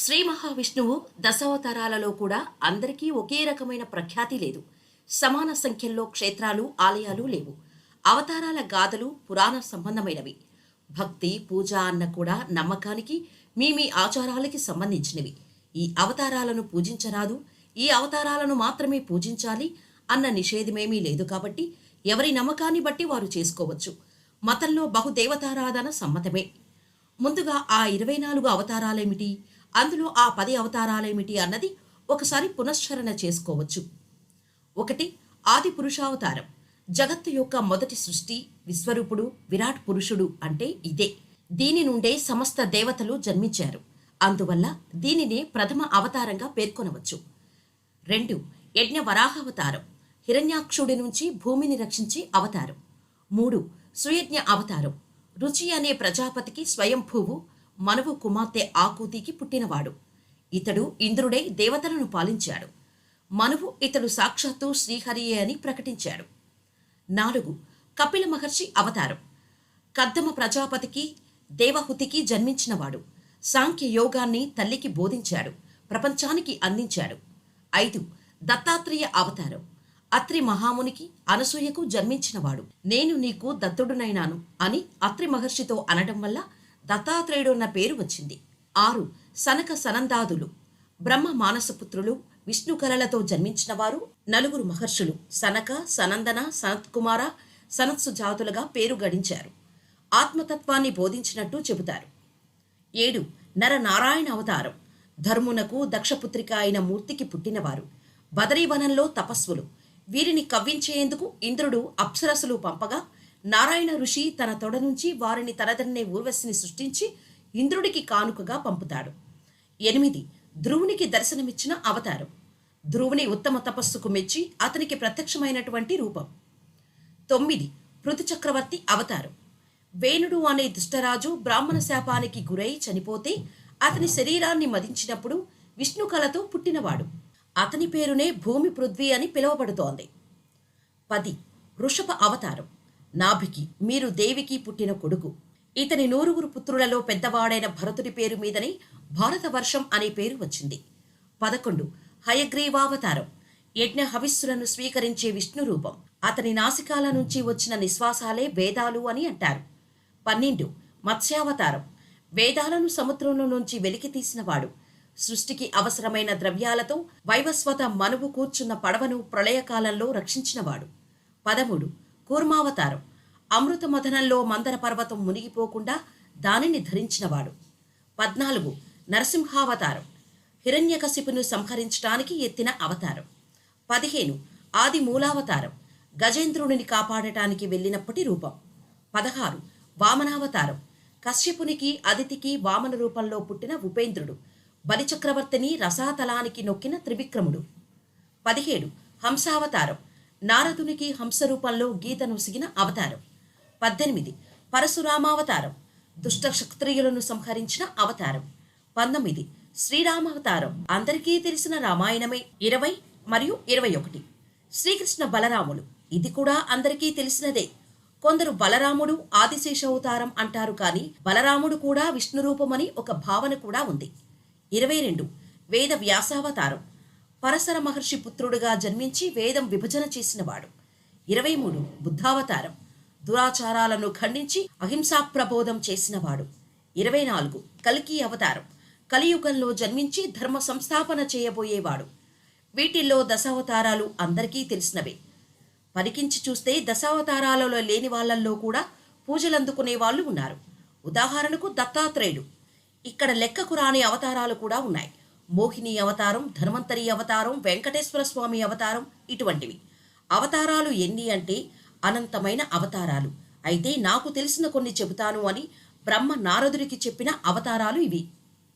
శ్రీ మహావిష్ణువు దశావతారాలలో కూడా అందరికీ ఒకే రకమైన ప్రఖ్యాతి లేదు. సమాన సంఖ్యల్లో క్షేత్రాలు ఆలయాలు లేవు. అవతారాల గాథలు పురాణ సంబంధమైనవి. భక్తి పూజ అన్న కూడా నమ్మకానికి మీ మీ ఆచారాలకి సంబంధించినవి. ఈ అవతారాలను పూజించరాదు ఈ అవతారాలను మాత్రమే పూజించాలి అన్న నిషేధమేమీ లేదు కాబట్టి ఎవరి నమ్మకాన్ని బట్టి వారు చేసుకోవచ్చు. మతంలో బహుదేవతారాధన సమ్మతమే. ముందుగా ఆ ఇరవై నాలుగు అవతారాలేమిటి? అందులో ఆ పది అవతారాలేమిటి అన్నది ఒకసారి పునశ్చరణ చేసుకోవచ్చు. ఒకటి ఆది పురుషావతారం. జగత్తు యొక్క మొదటి సృష్టి విశ్వరూపుడు విరాట్ పురుషుడు అంటే ఇదే. దీని నుండే సమస్త దేవతలు జన్మించారు. అందువల్ల దీనినే ప్రథమ అవతారంగా పేర్కొనవచ్చు. రెండు యజ్ఞ వరాహావతారం. హిరణ్యాక్షుడి నుంచి భూమిని రక్షించే అవతారం. మూడు సుయజ్ఞ అవతారం. రుచి అనే ప్రజాపతికి స్వయంభూవు మనవు కుమార్తె ఆకూతికి పుట్టినవాడు. ఇతడు ఇంద్రుడై దేవతలను పాలించాడు. మనువు ఇతడు సాక్షాత్తు శ్రీహరియే అని ప్రకటించాడు. నాలుగు కపిల మహర్షి అవతారం. కద్దమ ప్రజాపతికి దేవహుతికి జన్మించినవాడు. సాంఖ్య యోగాన్ని తల్లికి బోధించాడు. ప్రపంచానికి అందించాడు. ఐదు దత్తాత్రేయ అవతారం. అత్రి మహామునికి అనసూయకు జన్మించినవాడు. నేను నీకు దత్తుడునైనాను అని అత్రి మహర్షితో అనడం వల్ల దత్తాత్రేయుడు అన్న పేరు వచ్చింది. ఆరు సనక సనందాదులు. బ్రహ్మ మానసపుత్రులు విష్ణు కలలతో జన్మించిన వారు నలుగురు మహర్షులు. సనక సనందన సనత్కుమార సనత్సు జాతులుగా పేరు గడించారు. ఆత్మతత్వాన్ని బోధించినట్టు చెబుతారు. ఏడు నరనారాయణ అవతారం. ధర్మునకు దక్షపుత్రిక అయిన మూర్తికి పుట్టినవారు. బదరీవనంలో తపస్సులు. వీరిని కవ్వించేందుకు ఇంద్రుడు అప్సరసులు పంపగా నారాయణ ఋషి తన తొడ నుంచి వారిని తనదన్నే ఊర్వశిని సృష్టించి ఇంద్రుడికి కానుకగా పంపుతాడు. ఎనిమిది ధ్రువునికి దర్శనమిచ్చిన అవతారం. ధ్రువుని ఉత్తమ తపస్సుకు మెచ్చి అతనికి ప్రత్యక్షమైనటువంటి రూపం. తొమ్మిది పృథు చక్రవర్తి అవతారం. వేణుడు అనే దుష్టరాజు బ్రాహ్మణ శాపానికి గురై చనిపోతే అతని శరీరాన్ని మదించినప్పుడు విష్ణు కళతో పుట్టినవాడు. అతని పేరునే భూమి పృథ్వీ అని పిలువబడుతోంది. పది వృషభ అవతారం. నాభికి మీరు దేవికి పుట్టిన కొడుకు. ఇతని నూరుగురు పుత్రులలో పెద్దవాడైన భరతుడి పేరు మీదనే భారతవర్షం అనే పేరు వచ్చింది. పదకొండు. హయగ్రీవావతారం. యజ్ఞ హవిస్సులను స్వీకరించే విష్ణు రూపం. అతని నాసికాల నుంచి వచ్చిన నిశ్వాసాలే వేదాలు అని అంటారు. పన్నెండు. మత్స్యావతారం. వేదాలను సముద్రంలో నుంచి వెలికి తీసినవాడు సృష్టికి అవసరమైన ద్రవ్యాలతో వైవస్వత మనువు కూర్చున్న పడవను ప్రళయకాలంలో రక్షించినవాడు పదమూడు. కూర్మావతారం. అమృత మథనంలో మందర పర్వతం మునిగిపోకుండా దానిని ధరించినవాడు. పద్నాలుగు. నరసింహావతారం. హిరణ్యకశిపును సంహరించడానికి ఎత్తిన అవతారం. పదిహేను. ఆది మూలావతారం గజేంద్రుడిని కాపాడటానికి వెళ్ళినప్పటి రూపం. పదహారు. వామనావతారం. కశ్యపునికి అదితికి వామన రూపంలో పుట్టిన ఉపేంద్రుడు. బలిచక్రవర్తిని రసాతలానికి నొక్కిన త్రివిక్రముడు. పదిహేడు. హంసావతారం. నారదునికి హంస రూపంలో గీత సిగిన అవతారం. పద్దెనిమిది. పరశురామావతారం. దుష్ట క్షత్రియులను సంహరించిన అవతారం. పంతొమ్మిది. శ్రీరామావతారం. అందరికీ తెలిసిన రామాయణమే ఇరవై మరియు ఇరవై ఒకటి. శ్రీకృష్ణ బలరాములు. ఇది కూడా అందరికీ తెలిసినదే. కొందరు బలరాముడు ఆదిశేష అవతారం అంటారు కానీ బలరాముడు కూడా విష్ణు రూపమని ఒక భావన కూడా ఉంది. ఇరవై రెండు. వేద వ్యాసావతారం. పరసర మహర్షి పుత్రుడుగా జన్మించి వేదం విభజన చేసినవాడు ఇరవై మూడు. బుద్ధావతారం. దురాచారాలను ఖండించి అహింసా ప్రబోధం చేసినవాడు. ఇరవై నాలుగు. కలికి అవతారం. కలియుగంలో జన్మించి ధర్మ సంస్థాపన చేయబోయేవాడు. వీటిల్లో దశావతారాలు అందరికీ తెలిసినవే. పరికించి చూస్తే దశావతారాలలో లేని వాళ్ళల్లో కూడా పూజలందుకునే వాళ్ళు ఉన్నారు. ఉదాహరణకు దత్తాత్రేయుడు. ఇక్కడ లెక్కకు రాని అవతారాలు కూడా ఉన్నాయి. మోహిని అవతారం ధన్వంతరి అవతారం వెంకటేశ్వర స్వామి అవతారం ఇటువంటివి. అవతారాలు ఎన్ని అంటే అనంతమైన అవతారాలు. అయితే నాకు తెలిసిన కొన్ని చెబుతాను అని బ్రహ్మ నారదుడికి చెప్పిన అవతారాలు ఇవి.